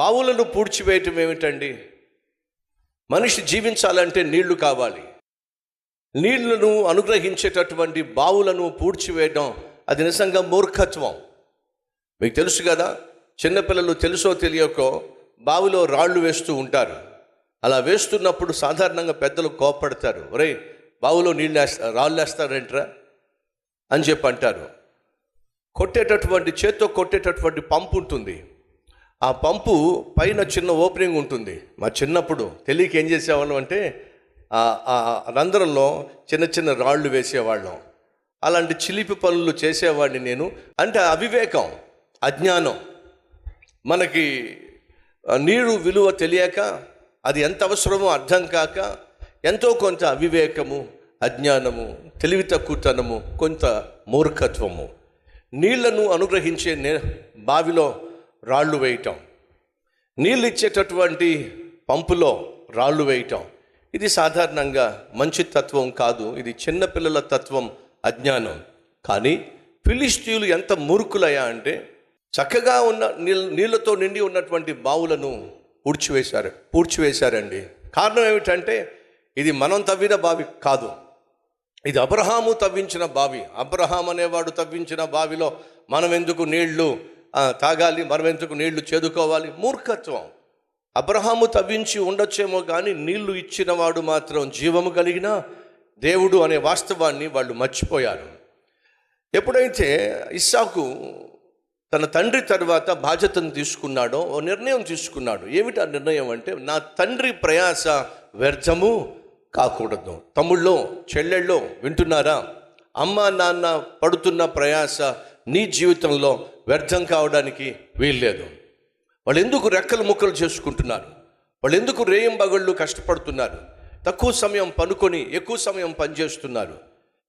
బావులను పూడ్చివేయటం ఏమిటండి? మనిషి జీవించాలంటే నీళ్ళు కావాలి. నీళ్ళను అనుగ్రహించేటటువంటి బావులను పూడ్చివేయడం అది నిజంగా మూర్ఖత్వం. మీకు తెలుసు కదా చిన్నపిల్లలు తెలుసో తెలియకో బావిలో రాళ్ళు వేస్తూ ఉంటారు. అలా వేస్తున్నప్పుడు సాధారణంగా పెద్దలు కోపడతారు ఒరేయ్ బావిలో నీళ్ళు వేస్తా రాళ్ళు వేస్తారంటరా? అని చెప్పి అంటారు. కొట్టేటటువంటి చేత్తో కొట్టేటటువంటి పంపు ఉంటుంది. ఆ పంపు పైన చిన్న ఓపెనింగ్ ఉంటుంది. మా చిన్నప్పుడు తెలియక ఏం చేసేవాళ్ళం అంటే ఆ- రంధ్రంలో చిన్న చిన్న రాళ్ళు వేసేవాళ్ళం. అలాంటి చిలిపి పనులు చేసేవాడిని నేను. అంటే అవివేకం అజ్ఞానం. మనకి నీరు విలువ తెలియక అది ఎంత అవసరమో అర్థం కాక ఎంతో కొంత అవివేకము అజ్ఞానము తెలివి తక్కువతనము కొంత మూర్ఖత్వము. నీళ్ళను అనుగ్రహించే నే బావిలో రాళ్ళు వేయటం. నీళ్ళు ఇచ్చేటటువంటి పంపులో రాళ్ళు వేయటం. ఇది సాధారణంగా మంచి తత్వం కాదు. ఇది చిన్నపిల్లల తత్వం అజ్ఞానం. కానీ ఫిలిస్తీయులు ఎంత మూర్ఖులయ్యా అంటే చక్కగా ఉన్న నీళ్ళ నీళ్ళతో నిండి ఉన్నటువంటి బావులను పూడ్చివేశారు పూడ్చివేశారండి. కారణం ఏమిటంటే ఇది మనం తవ్విన బావి కాదు. ఇది అబ్రహాము తవ్వించిన బావి. అబ్రహాం అనేవాడు తవ్వించిన బావిలో మనం ఎందుకు నీళ్ళు తాగాలి మనం ఎందుకు నీళ్ళు చేదుకోవాలి? మూర్ఖత్వం. అబ్రహాము తవ్వించి ఉండొచ్చేమో కానీ నీళ్ళు ఇచ్చినవాడు మాత్రం జీవము కలిగిన దేవుడు అనే వాస్తవాన్ని వాళ్ళు మర్చిపోయారు. ఎప్పుడైతే ఇస్సాకు తన తండ్రి తర్వాత బాధ్యతను తీసుకున్నాడో ఓ నిర్ణయం తీసుకున్నాడు. ఏమిటి ఆ నిర్ణయం అంటే నా తండ్రి ప్రయాస వ్యర్థము కాకూడదు. తమ్ముళ్ళో చెల్లెళ్ళో వింటున్నారా? అమ్మ నాన్న పడుతున్న ప్రయాస నీ జీవితంలో వ్యర్థం కావడానికి వీల్లేదు. వాళ్ళు ఎందుకు రెక్కలు ముక్కలు చేసుకుంటున్నారు? వాళ్ళు ఎందుకు రేయం బగళ్ళు కష్టపడుతున్నారు? తక్కువ సమయం పనుకొని ఎక్కువ సమయం పనిచేస్తున్నారు.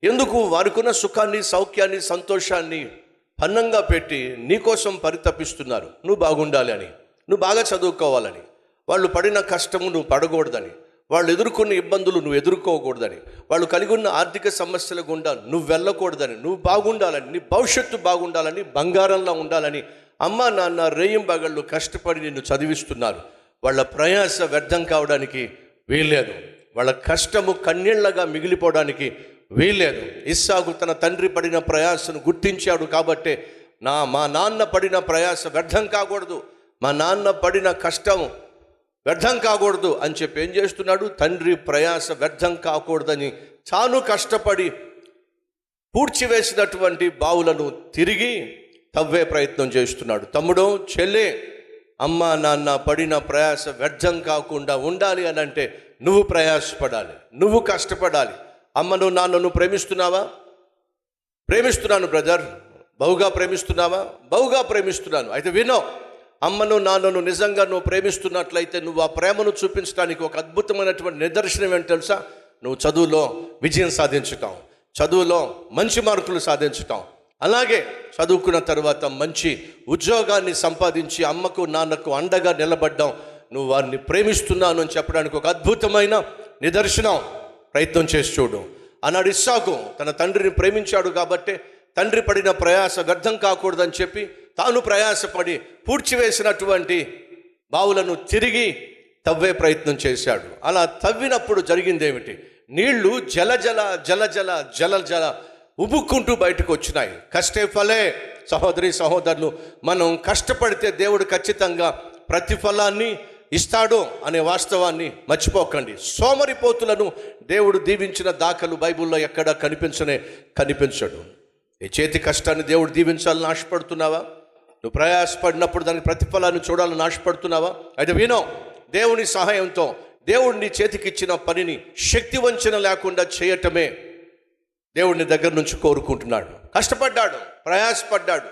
ఎందుకు వారికున్న సుఖాన్ని సౌఖ్యాన్ని సంతోషాన్ని పన్నంగా పెట్టి నీకోసం పరితపిస్తున్నారు? నువ్వు బాగుండాలి అని. నువ్వు బాగా చదువుకోవాలని. వాళ్ళు పడిన కష్టము నువ్వు పడకూడదని. వాళ్ళు ఎదుర్కొన్న ఇబ్బందులు నువ్వు ఎదుర్కోకూడదని. వాళ్ళు కలిగి ఉన్న ఆర్థిక సమస్యల గుండా నువ్వు వెళ్ళకూడదని. నువ్వు బాగుండాలని నీ భవిష్యత్తు బాగుండాలని బంగారంలో ఉండాలని అమ్మ నాన్న రేయం బగళ్ళు కష్టపడి నిన్ను చదివిస్తున్నారు. వాళ్ళ ప్రయాస వ్యర్థం కావడానికి వీల్లేదు. వాళ్ళ కష్టము కన్నీళ్ళగా మిగిలిపోవడానికి వీల్లేదు. ఇస్సాకు తన తండ్రి పడిన ప్రయాసను గుర్తించాడు కాబట్టే నా మా నాన్న పడిన ప్రయాస వ్యర్థం కాకూడదు. మా నాన్న పడిన కష్టం వ్యర్థం కాకూడదు అని చెప్పి ఏం చేస్తున్నాడు? తండ్రి ప్రయాస వ్యర్థం కాకూడదని తాను కష్టపడి పూడ్చివేసినటువంటి బావులను తిరిగి తవ్వే ప్రయత్నం చేస్తున్నాడు. తమ్ముడు చెల్లె అమ్మ నాన్న పడిన ప్రయాస వ్యర్థం కాకుండా ఉండాలి అని అంటే నువ్వు ప్రయాసపడాలి నువ్వు కష్టపడాలి. అమ్మను నాన్నను ప్రేమిస్తున్నావా? ప్రేమిస్తున్నాను బ్రదర్. బహుగా ప్రేమిస్తున్నావా? బహుగా ప్రేమిస్తున్నాను. అయితే వినో అమ్మను నాన్నను నిజంగా నువ్వు ప్రేమిస్తున్నట్లయితే నువ్వు ఆ ప్రేమను చూపించడానికి ఒక అద్భుతమైనటువంటి నిదర్శనం ఏంటి తెలుసా? నువ్వు చదువులో విజయం సాధించటం చదువులో మంచి మార్కులు సాధించటం అలాగే చదువుకున్న తర్వాత మంచి ఉద్యోగాన్ని సంపాదించి అమ్మకు నాన్నకు అండగా నిలబడ్డం నువ్వు వారిని ప్రేమిస్తున్నాను అని చెప్పడానికి ఒక అద్భుతమైన నిదర్శనం ప్రయత్నం చేసి చూడు. అన్నాడు ఇస్సాకు తన తండ్రిని ప్రేమించాడు కాబట్టే తండ్రి పడిన ప్రయాస వ్యర్థం కాకూడదని చెప్పి తాను ప్రయాసపడి పూడ్చివేసినటువంటి బావులను తిరిగి తవ్వే ప్రయత్నం చేశాడు. అలా తవ్వినప్పుడు జరిగిందేమిటి? నీళ్ళు జల జల జల జల జల జల ఉబుక్కుంటూ బయటకు వచ్చినాయి కష్టే ఫలే సహోదరి సహోదరులు మనం కష్టపడితే దేవుడు ఖచ్చితంగా ప్రతిఫలాన్ని ఇస్తాడు అనే వాస్తవాన్ని మర్చిపోకండి. సోమరిపోతులను దేవుడు దీవించిన దాఖలు బైబిల్లో ఎక్కడా కనిపించనే కనిపించడు. ఈ చేతి కష్టాన్ని దేవుడు దీవించాలని ఆశపడుతున్నావా? నువ్వు ప్రయాసపడినప్పుడు దానికి ప్రతిఫలాన్ని చూడాలని ఆశపడుతున్నావా అయితే వినో దేవుని సహాయంతో దేవుడు నీ చేతికి ఇచ్చిన పనిని శక్తి వంచన లేకుండా చేయటమే దేవుడిని దగ్గర నుంచి కోరుకుంటున్నాడు. కష్టపడ్డాడు ప్రయాసపడ్డాడు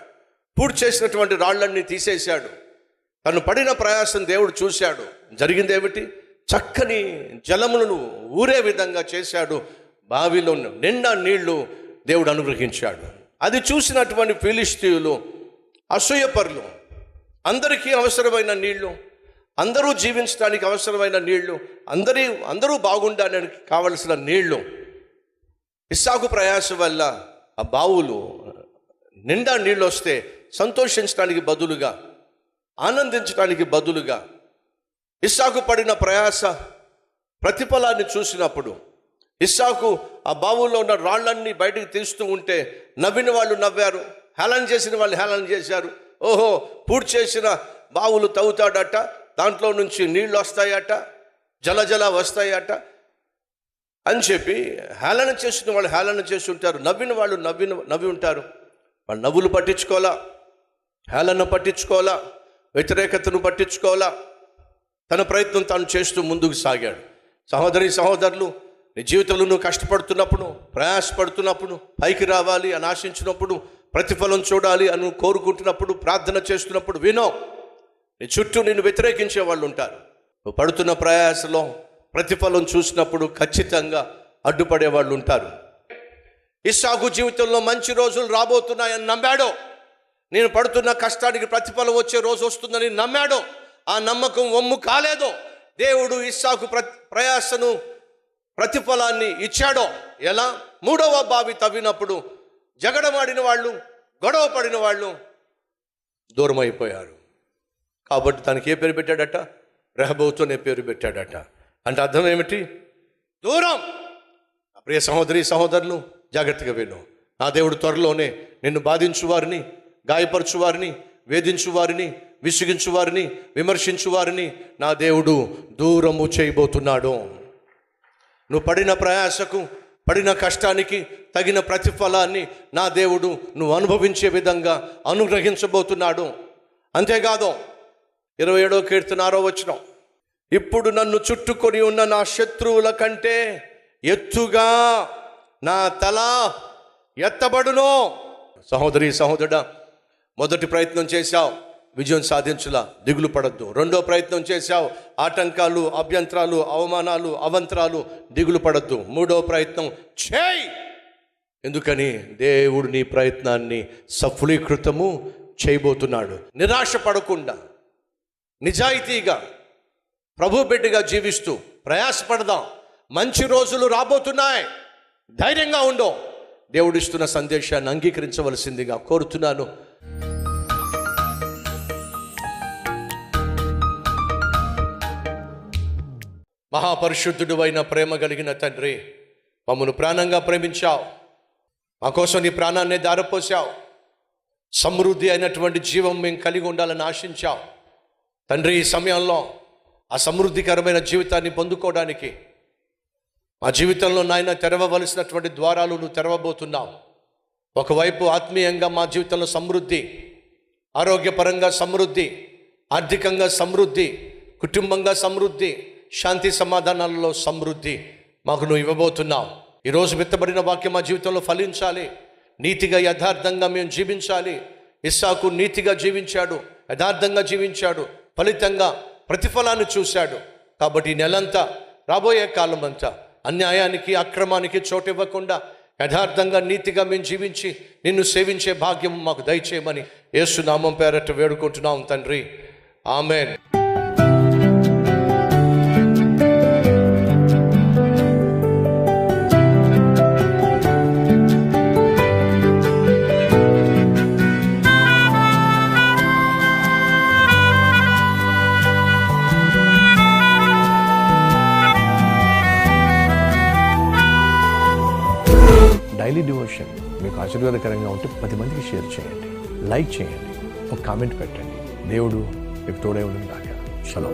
పూర్తి చేసినటువంటి రాళ్ళన్నీ తీసేశాడు. తను పడిన ప్రయాసం దేవుడు చూశాడు. జరిగిందేమిటి? చక్కని జలములను ఊరే విధంగా చేశాడు. బావిలో నిండా నీళ్ళు దేవుడు అనుగ్రహించాడు. అది చూసినటువంటి ఫిలిస్తీయులు అసూయపరులు అందరికీ అవసరమైన నీళ్ళు. అందరూ జీవించడానికి అవసరమైన నీళ్ళు. అందరి అందరూ బాగుండడానికి కావలసిన నీళ్ళు. ఇస్సాకు ప్రయాస వల్ల ఆ బావులు నిండా నీళ్ళు వస్తే సంతోషించడానికి బదులుగా ఆనందించడానికి బదులుగా ఇస్సాకు పడిన ప్రయాస ప్రతిఫలాన్ని చూసినప్పుడు ఇస్సాకు ఆ బావుల్లో ఉన్న రాళ్ళన్నీ బయటకు తీస్తూ ఉంటే నవ్విన వాళ్ళు నవ్వారు. హేళన చేసిన వాళ్ళు హేళన చేశారు. ఓహో పూర్తి చేసిన బావులు తవ్వుతాడట దాంట్లో నుంచి నీళ్ళు వస్తాయట జల జల వస్తాయట అని చెప్పి హేళన చేసిన వాళ్ళు హేళన చేసి ఉంటారు నవ్విన వాళ్ళు నవ్విన నవ్వి ఉంటారు. వాళ్ళు నవ్వులు పట్టించుకోవాలా? హేళన పట్టించుకోవాలా? వ్యతిరేకతను పట్టించుకోవాలా? తన ప్రయత్నం తాను చేస్తూ ముందుకు సాగాడు. సహోదరి సహోదరులు నీ జీవితంలో నువ్వు కష్టపడుతున్నప్పుడు ప్రయాసపడుతున్నప్పుడు పైకి రావాలి అని ఆశించినప్పుడు ప్రతిఫలం చూడాలి అని కోరుకుంటున్నప్పుడు ప్రార్థన చేస్తున్నప్పుడు వినో. నీ చుట్టూ నిన్ను వ్యతిరేకించే వాళ్ళు ఉంటారు. నువ్వు పడుతున్న ప్రయాసలో ప్రతిఫలం చూసినప్పుడు ఖచ్చితంగా అడ్డుపడే వాళ్ళు ఉంటారు. ఇస్సాకు జీవితంలో మంచి రోజులు రాబోతున్నాయని నమ్మాడో. నేను పడుతున్న కష్టానికి ప్రతిఫలం వచ్చే రోజు వస్తుందని నమ్మాడో. ఆ నమ్మకం ఒమ్ము కాలేదో. దేవుడు ఇస్సాకు ప్ర ప్రయాసను ప్రతిఫలాన్ని ఇచ్చాడో. ఎలా? మూడవ బావి తవ్వినప్పుడు జగడమాడిన వాళ్ళు గొడవ పడిన వాళ్ళు దూరం అయిపోయారు కాబట్టి తనకి ఏ పేరు పెట్టాడట? రెహబోతునే పేరు పెట్టాడట. అంటే అర్థం ఏమిటి? దూరం! ప్రియ సహోదరి సహోదరులు జాగ్రత్తగా విను. నా దేవుడు త్వరలోనే నిన్ను బాధించువారిని గాయపరచువారిని వేధించువారిని విసిగించువారిని వేధించు వారిని వారిని విమర్శించు వారిని నా దేవుడు దూరము చేయబోతున్నాడు. నువ్వు పడిన ప్రయాసకు పడిన కష్టానికి తగిన ప్రతిఫలాన్ని నా దేవుడు నువ్వు అనుభవించే విధంగా అనుగ్రహించబోతున్నాడు. అంతేకాదు ఇరవై ఏడో కీర్తన ఆరో వచ్చిన ఇప్పుడు నన్ను చుట్టుకొని ఉన్న నా శత్రువుల కంటే ఎత్తుగా నా తల ఎత్తబడును. సహోదరి సహోదరుడా మొదటి ప్రయత్నం చేశావు. విజయం సాధించులా దిగులు పడద్దు. రెండో ప్రయత్నం చేశావు. ఆటంకాలు అభ్యంతరాలు అవమానాలు అవంతరాలు దిగులు పడద్దు. మూడో ప్రయత్నం చేయి. ఎందుకని? దేవుడు నీ ప్రయత్నాన్ని సఫలీకృతము చేయబోతున్నాడు. నిరాశ పడకుండా నిజాయితీగా ప్రభు బిడ్డగా జీవిస్తూ ప్రయాసపడదాం. మంచి రోజులు రాబోతున్నాయి. ధైర్యంగా ఉండో. దేవుడిస్తున్న సందేశాన్ని అంగీకరించవలసిందిగా కోరుతున్నాను. మహాపరిశుద్ధుడు అయిన ప్రేమ కలిగిన తండ్రి మమ్మను ప్రాణంగా ప్రేమించావు. మా కోసం నీ ప్రాణాన్ని దారపోసావు సమృద్ధి అయినటువంటి జీవం మేము కలిగి ఉండాలని ఆశించావు. తండ్రి ఈ సమయంలో ఆ సమృద్ధికరమైన జీవితాన్ని పొందుకోవడానికి మా జీవితంలో నాయన తెరవవలసినటువంటి ద్వారాలు నువ్వు తెరవబోతున్నావు. ఒకవైపు ఆత్మీయంగా మా జీవితంలో సమృద్ధి ఆరోగ్యపరంగా సమృద్ధి ఆర్థికంగా సమృద్ధి కుటుంబంగా సమృద్ధి శాంతి సమాధానాలలో సమృద్ధి మాకు నువ్వు ఇవ్వబోతున్నావు. ఈరోజు విత్తబడిన వాక్యం మా జీవితంలో ఫలించాలి. నీతిగా యథార్థంగా మేము జీవించాలి. ఇస్సాకు నీతిగా జీవించాడు యథార్థంగా జీవించాడు ఫలితంగా ప్రతిఫలాన్ని చూశాడు. కాబట్టి ఈ నెలంతా రాబోయే కాలం అంతా అన్యాయానికి అక్రమానికి చోటు ఇవ్వకుండా యథార్థంగా నీతిగా మేము జీవించి నిన్ను సేవించే భాగ్యం మాకు దయచేయమని యేసు నామం పేరట వేడుకుంటున్నాం తండ్రి. ఆమెన్. డైలీ డివోషన్ మీకు ఆశీర్వాదకరంగా ఉంటే పది మందికి షేర్ చేయండి లైక్ చేయండి ఒక కామెంట్ పెట్టండి. దేవుడు మీకు తోడే ఉండగా చలో